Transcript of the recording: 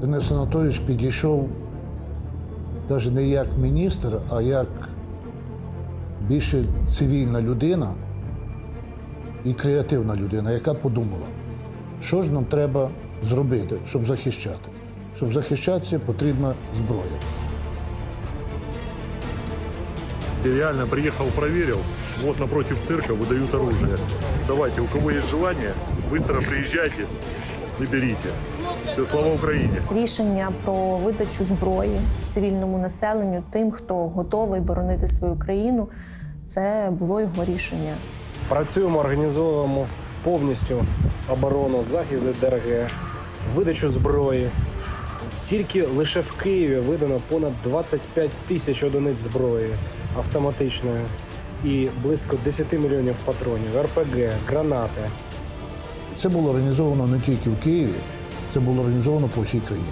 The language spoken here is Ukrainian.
Денис Анатолійович підійшов навіть не як міністр, а як більше цивільна людина і креативна людина, яка подумала, що ж нам треба зробити, щоб захищати. Щоб захищатися, потрібна зброя. Я реально приехал, проверил. Вот напротив цирка выдают оружие. Давайте, у кого есть желание, быстро приезжайте и берите. Все, слава Украине! Рішення про видачу зброї цивільному населенню, тим, хто готовий боронити свою країну, це було його рішення. Працюємо, організовуємо повністю оборону, захист від ДРГ, видачу зброї. Тільки лише в Києві видано понад 25 тисяч одиниць зброї автоматичної і близько 10 мільйонів патронів, РПГ, гранати. Це було організовано не тільки в Києві, це було організовано по всій країні.